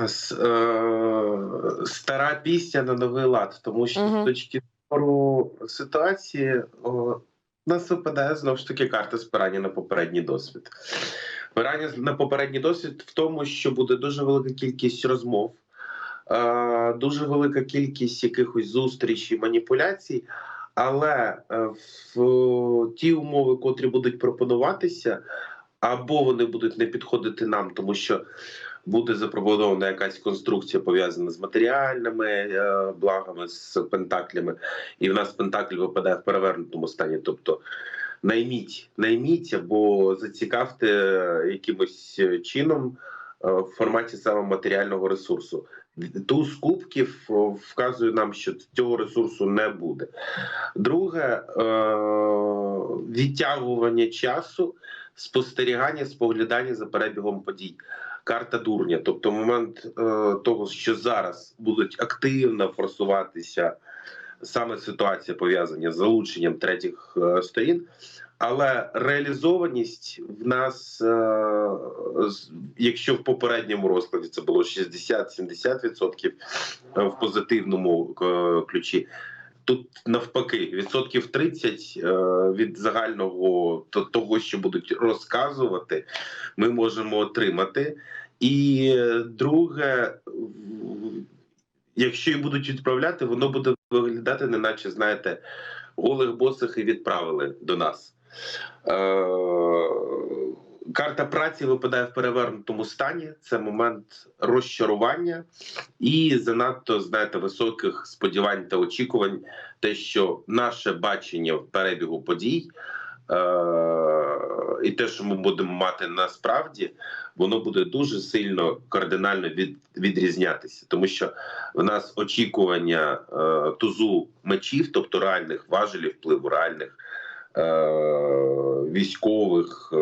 Е, стара пісня на новий лад, тому що Мгм. з точки зору ситуації о, нас випадає знову ж таки карта спирання на попередній досвід. Спирання на попередній досвід в тому, що буде дуже велика кількість розмов, е, дуже велика кількість якихось зустрічей, маніпуляцій. Але е, в ті умови, котрі будуть пропонуватися, або вони будуть не підходити нам, тому що буде запропонована якась конструкція пов'язана з матеріальними е, благами, з пентаклями, і в нас пентакль випадає в перевернутому стані. Тобто найміть, найміть або зацікавте якимось чином е, в форматі саме матеріального ресурсу. Туз кубків вказує нам, що цього ресурсу не буде. Друге е, відтягування часу, спостерігання, споглядання за перебігом подій. Карта дурня, тобто момент е, того, що зараз будуть активно форсуватися саме ситуація пов'язана з залученням третіх е, сторін, але реалізованість в нас, е, якщо в попередньому розкладі це було 60-70% е, в позитивному е, ключі. Тут навпаки, відсотків 30 е, від загального того, що будуть розказувати, ми можемо отримати. І е, друге, якщо і будуть відправляти, воно буде виглядати, неначе знаєте, голих босих і відправили до нас. Карта праці випадає в перевернутому стані. Це момент розчарування і занадто знаєте високих сподівань та очікувань, те, що наше бачення в перебігу подій е- і те, що ми будемо мати насправді, воно буде дуже сильно кардинально від, відрізнятися, тому що в нас очікування е, тузу мечів, тобто реальних важелів впливу, реальних військових, е,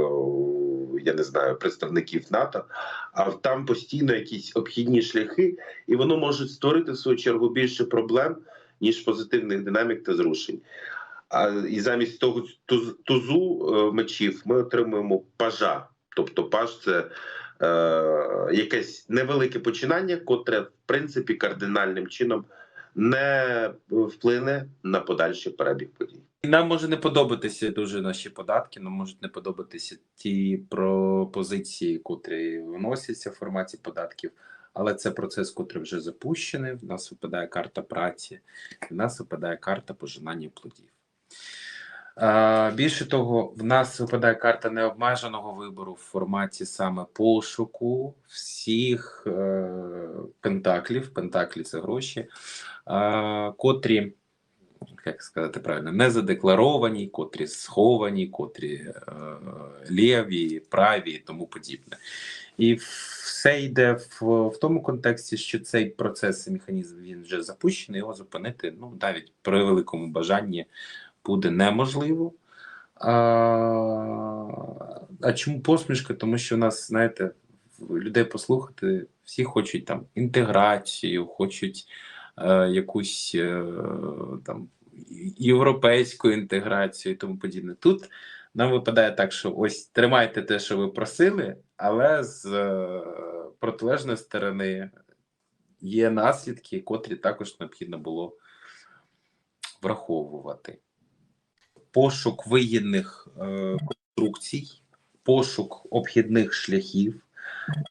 я не знаю, представників НАТО, а там постійно якісь обхідні шляхи, і воно може створити в свою чергу більше проблем, ніж позитивних динамік та зрушень. А і замість того туз- тузу е, мечів ми отримуємо пажа. Тобто паж це е, якесь невелике починання, котре в принципі кардинальним чином не вплине на подальший перебіг подій. Нам може не подобатися дуже наші податки, нам можуть не подобатися ті пропозиції, котрі виносяться в форматі податків, але це процес, котрий вже запущений. В нас випадає карта праці, в нас випадає карта пожинання плодів. Більше того, в нас випадає карта необмеженого вибору в форматі саме пошуку всіх е, пентаклів. Пентаклі це гроші, котрі як сказати правильно, не задекларовані, котрі сховані, котрі е, ліві, праві і тому подібне. І все йде в, в тому контексті, що цей процес і механізм він вже запущений, його зупинити ну, навіть при великому бажанні буде неможливо. А, а чому посмішка? Тому що у нас, знаєте, людей послухати, всі хочуть там інтеграцію, хочуть е, якусь е, там європейську інтеграцію і тому подібне. Тут нам випадає так, що ось тримайте те, що ви просили, але з е, протилежної сторони є наслідки, котрі також необхідно було враховувати. Пошук вигідних е, конструкцій, пошук обхідних шляхів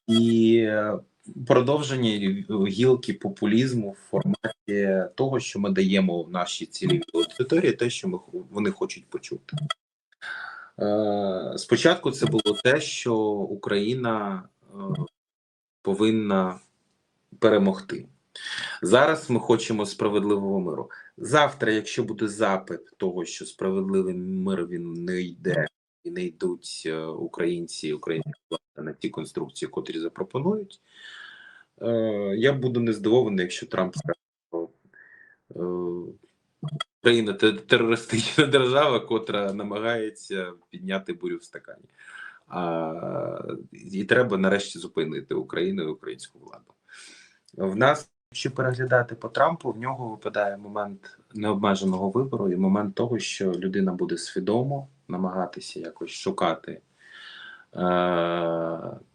і е, продовження гілки популізму в форматі того, що ми даємо в нашій цілій аудиторії, те, що ми вони хочуть почути. Е, Спочатку це було те, що Україна повинна перемогти. Зараз ми хочемо справедливого миру. Завтра, якщо буде запит того, що справедливий мир він не йде і не йдуть е, українці, українські влади на ті конструкції, котрі запропонують. Е, Я буду не здивований, якщо Трамп скаже, що е, Україна терористична держава, котра намагається підняти бурю в стакані. А, І треба нарешті зупинити Україну і українську владу. В нас, якщо переглядати по Трампу, в нього випадає момент необмеженого вибору і момент того, що людина буде свідомо намагатися якось шукати Е,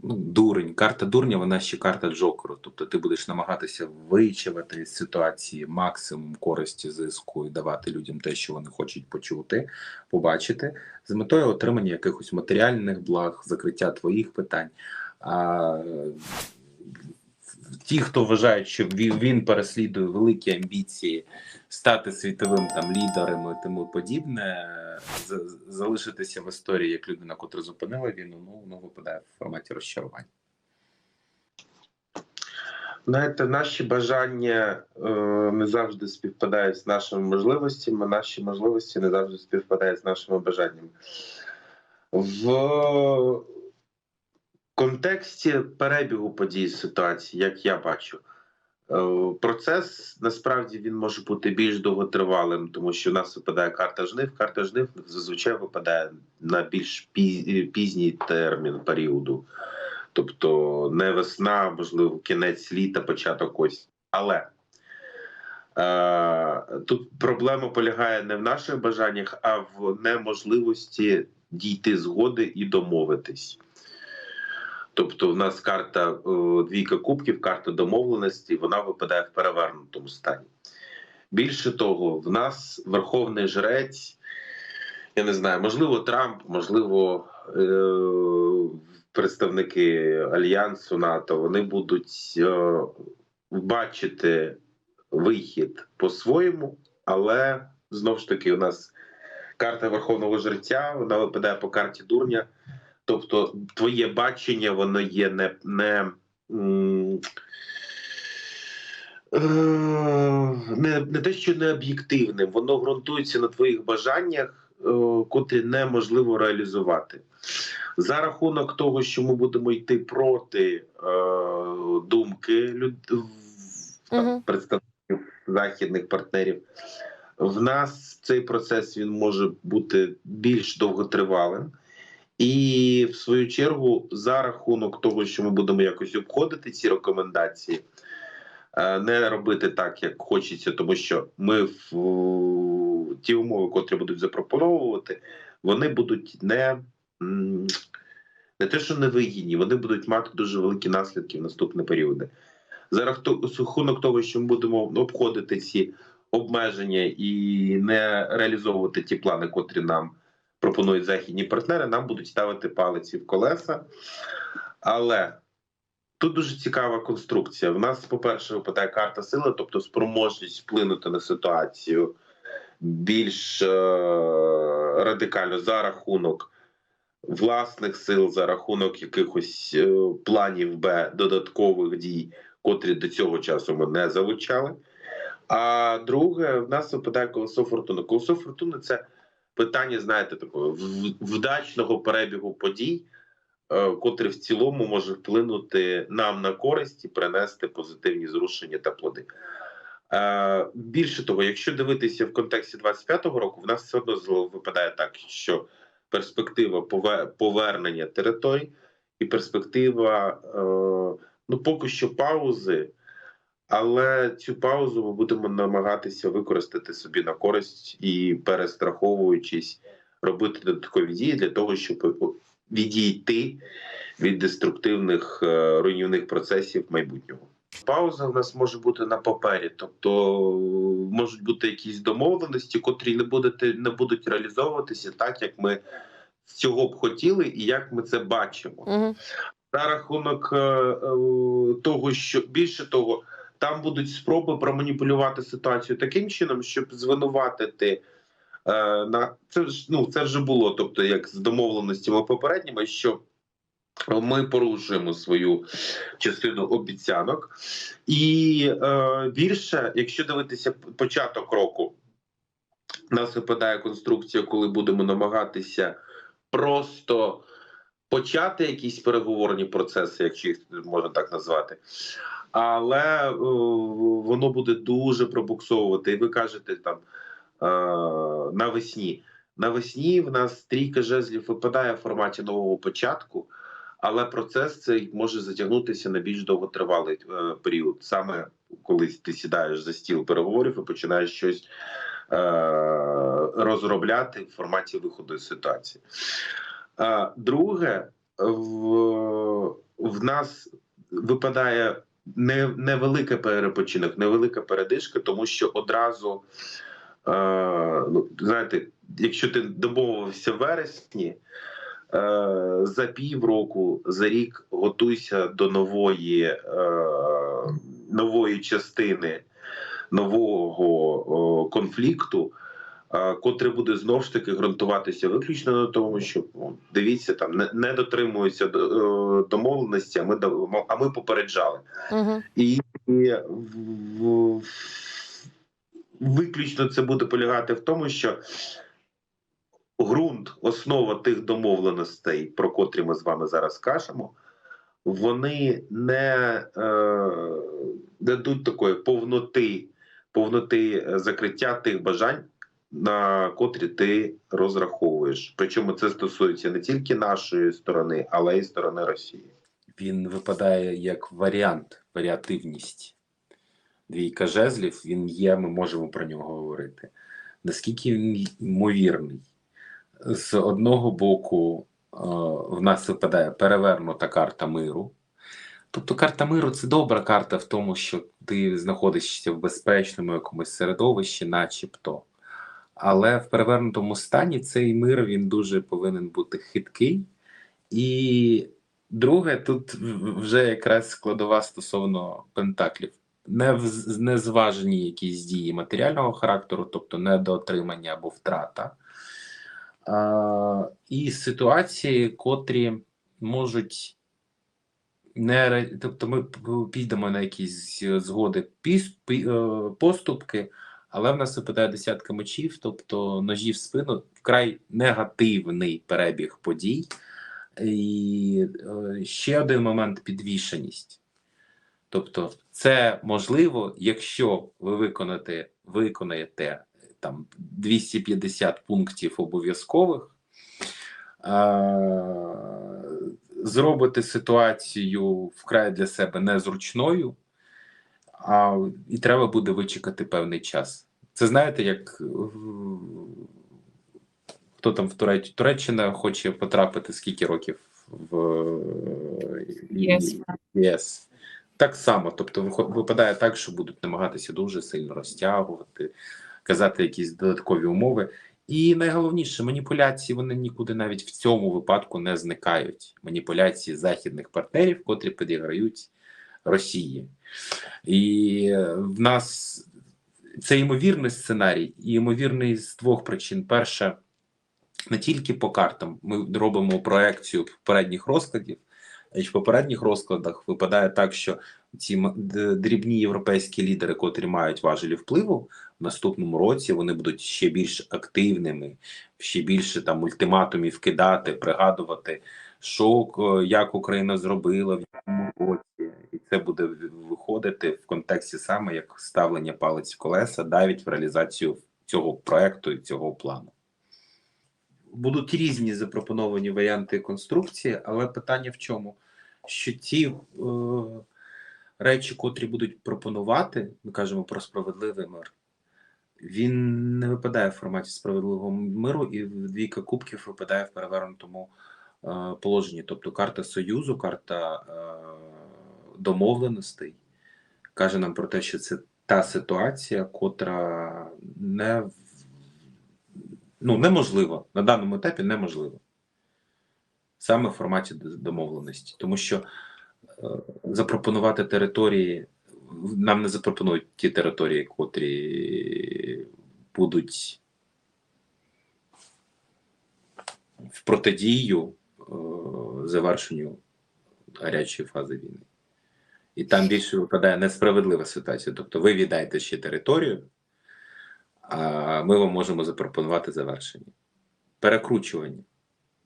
ну, дурень. Карта дурня, вона ще карта Джокеру. Тобто ти будеш намагатися вичавити з ситуації максимум користі зиску і давати людям те, що вони хочуть почути, побачити, з метою отримання якихось матеріальних благ, закриття твоїх питань. А ті, хто вважають, що він, переслідує великі амбіції стати світовим там лідером і тому подібне, залишитися в історії як людина, котра зупинила війну, ну воно випадає в форматі розчарування. Знаєте, наші бажання е, не завжди співпадають з нашими можливостями, наші можливості не завжди співпадають з нашими бажаннями. В контексті перебігу подій ситуації, як я бачу, е, процес насправді він може бути більш довготривалим, тому що в нас випадає карта жнив. Карта жнив зазвичай випадає на більш пізній термін періоду. Тобто не весна, можливо, кінець літа, початок осінь. Але е, тут проблема полягає не в наших бажаннях, а в неможливості дійти згоди і домовитись. Тобто, в нас карта е, двійка кубків, карта домовленості, вона випадає в перевернутому стані. Більше того, в нас верховний жрець, я не знаю, можливо, Трамп, можливо, е, представники Альянсу НАТО, вони будуть е, бачити вихід по-своєму, але знову ж таки, у нас карта Верховного жреця, вона випадає по карті дурня. Тобто, твоє бачення, воно є не. не е, не, не те, що не об'єктивним, воно ґрунтується на твоїх бажаннях, е, котрі неможливо реалізувати. За рахунок того, що ми будемо йти проти е, думки люд... Мгм. представників західних партнерів, в нас цей процес він може бути більш довготривалим. І в свою чергу, за рахунок того, що ми будемо якось обходити ці рекомендації, е, не робити так, як хочеться, тому що ми в ті умови, котрі будуть запропоновувати, вони будуть не, не те, що не вигідні, вони будуть мати дуже великі наслідки в наступні періоди. За рахунок того, що ми будемо обходити ці обмеження і не реалізовувати ті плани, котрі нам пропонують західні партнери, нам будуть ставити палиці в колеса. Але тут дуже цікава конструкція. В нас, по-перше, випадає карта сили, тобто спроможність вплинути на ситуацію більш е- радикально за рахунок власних сил, за рахунок якихось е, планів Б, додаткових дій, котрі до цього часу ми не залучали. А друге, в нас випадає колесо фортуни. Колесо фортуни це питання, знаєте, такого вдачного перебігу подій, е, котрий в цілому може вплинути нам на користь і принести позитивні зрушення та плоди. Е, Більше того, якщо дивитися в контексті 25-го року, в нас все одно випадає так, що перспектива повернення територій і перспектива е, ну поки що паузи. Але цю паузу ми будемо намагатися використати собі на користь і перестраховуючись, робити додаткові дії для того, щоб відійти від деструктивних е, руйнівних процесів майбутнього. Пауза в нас може бути на папері, тобто можуть бути якісь домовленості, котрі не будете не будуть реалізовуватися так, як ми цього б хотіли, і як ми це бачимо Мгм. за рахунок е, е, того, що більше того, там будуть спроби проманіпулювати ситуацію таким чином, щоб звинуватити е, на це ж ну це вже було. Тобто, як з домовленостями попередніми, що ми порушуємо свою частину обіцянок, і е, більше, якщо дивитися початок року, нас випадає конструкція, коли будемо намагатися просто почати якісь переговорні процеси, якщо їх можна так назвати. Але е, воно буде дуже пробуксовувати. І ви кажете там е, навесні. Навесні в нас трійка жезлів випадає в форматі нового початку, але процес цей може затягнутися на більш довготривалий е, період. Саме коли ти сідаєш за стіл переговорів і починаєш щось е, розробляти в форматі виходу з ситуації. Друге, в, в нас випадає не, невелика перепочинок, невелика передишка, тому що одразу, е, ну, знаєте, якщо ти домовився в вересні, е, за півроку, за рік готуйся до нової, е, нової частини нового о, конфлікту, е, котрий буде знов ж таки ґрунтуватися виключно на тому, що ну, дивіться, там не, не дотримуються е, домовленості, а ми а ми попереджали. Угу. І, і в, в, виключно це буде полягати в тому, що ґрунт, основа тих домовленостей, про котрі ми з вами зараз кажемо, вони не е, дадуть такої повноти, повноти е, закриття тих бажань, на котрі ти розраховуєш. Причому це стосується не тільки нашої сторони, але й сторони Росії. Він випадає як варіант, варіативність. Двійка жезлів, він є, ми можемо про нього говорити. Наскільки він ймовірний? З одного боку, е, в нас випадає перевернута карта миру. Тобто карта миру це добра карта в тому, що ти знаходишся в безпечному якомусь середовищі, начебто. Але в перевернутому стані цей мир він дуже повинен бути хиткий. І друге, тут вже якраз складова стосовно пентаклів. Не, вз- не зважені якісь дії матеріального характеру, тобто недоотримання або втрата. А, і ситуації, котрі можуть не тобто ми підемо на якісь згоди е, поступки, але в нас випадає десятка мечів, тобто ножі в спину, вкрай негативний перебіг подій. І е, ще один момент підвішеність. Тобто, це можливо, якщо ви виконаєте, виконаєте там 250 пунктів обов'язкових, зробите ситуацію вкрай для себе незручною, а і треба буде вичекати певний час. Це знаєте, як е, хто там в Туреч... Туреччина хоче потрапити скільки років в е, ЄС. ЄС. Так само, тобто випадає так, що будуть намагатися дуже сильно розтягувати, казати якісь додаткові умови. І найголовніше, маніпуляції вони нікуди навіть в цьому випадку не зникають. Маніпуляції західних партнерів, котрі підіграють Росії. І е, в нас це ймовірний сценарій, і ймовірний з двох причин. Перше, не тільки по картам. Ми робимо проекцію попередніх розкладів. Й в попередніх розкладах випадає так, що ці дрібні європейські лідери, котрі мають важелі впливу, в наступному році вони будуть ще більш активними, ще більше там ультиматумів кидати, пригадувати, що як Україна зробила в якому році, і це буде виходити в контексті саме як ставлення палець в колеса, навіть в реалізацію цього проекту і цього плану. Будуть різні запропоновані варіанти конструкції, але питання в чому? Що ті е, речі, котрі будуть пропонувати, ми кажемо про справедливий мир, він не випадає в форматі справедливого миру, і двійка кубків випадає в перевернутому е, положенні. Тобто карта союзу, карта е, домовленостей каже нам про те, що це та ситуація, котра не ну, неможливо на даному етапі неможливо. Саме в форматі домовленості. Тому що е, запропонувати території, нам не запропонують ті території, котрі будуть в протидію е, завершенню гарячої фази війни. І там більше випадає несправедлива ситуація. Тобто ви віддаєте ще територію, а ми вам можемо запропонувати завершення. Перекручування.